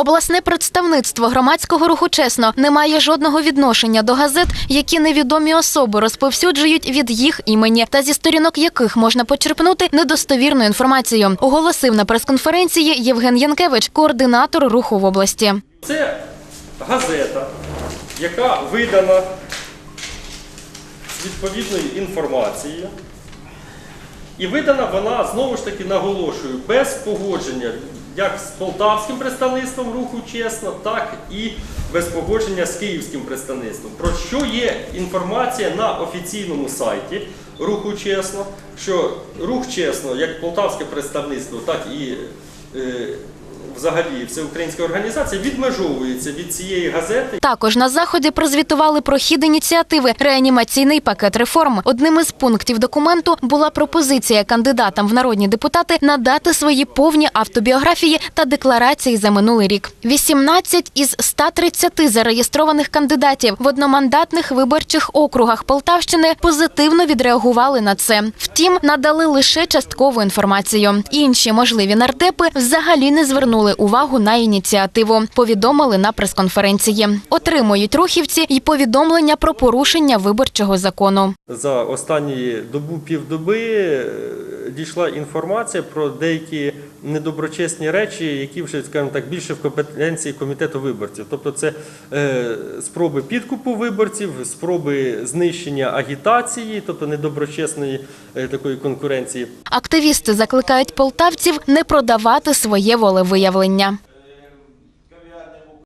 Обласне представництво громадського руху чесно не має жодного відношення до газет, які невідомі особи розповсюджують від їх імені, та зі сторінок яких можна почерпнути недостовірну інформацію. Оголосив на прес-конференції Євген Янкевич, координатор руху в області. Це газета, яка видана з відповідною інформацією. І видана вона, знову ж таки, наголошую, без погодження як з полтавським представництвом руху чесно, так і без погодження з київським представництвом. Про що є інформація на офіційному сайті руху чесно, що рух чесно, як полтавське представництво, так і е, взагалі всеукраїнська організація відмежовується від цієї газети, Також на заході прозвітували про хід ініціативи реанімаційний пакет реформ. Одним із пунктів документу була пропозиція кандидатам в народні депутати надати свої повні автобіографії та декларації за минулий рік. 18 із 130 зареєстрованих кандидатів в одномандатних виборчих округах Полтавщини позитивно відреагували на це. Втім, надали лише часткову інформацію. Інші можливі нардепи взагалі не звернули увагу на ініціативу. Повідомили на прес-конференції. Отримують рухівці й повідомлення про порушення виборчого закону. За останні добу півдоби дійшла інформація про деякі недоброчесні речі, які вже, скажімо так, більше в компетенції комітету виборців. Тобто, це е, спроби підкупу виборців, спроби знищення агітації, тобто недоброчесної е, такої конкуренції. Активісти закликають полтавців не продавати своє волевиявлення.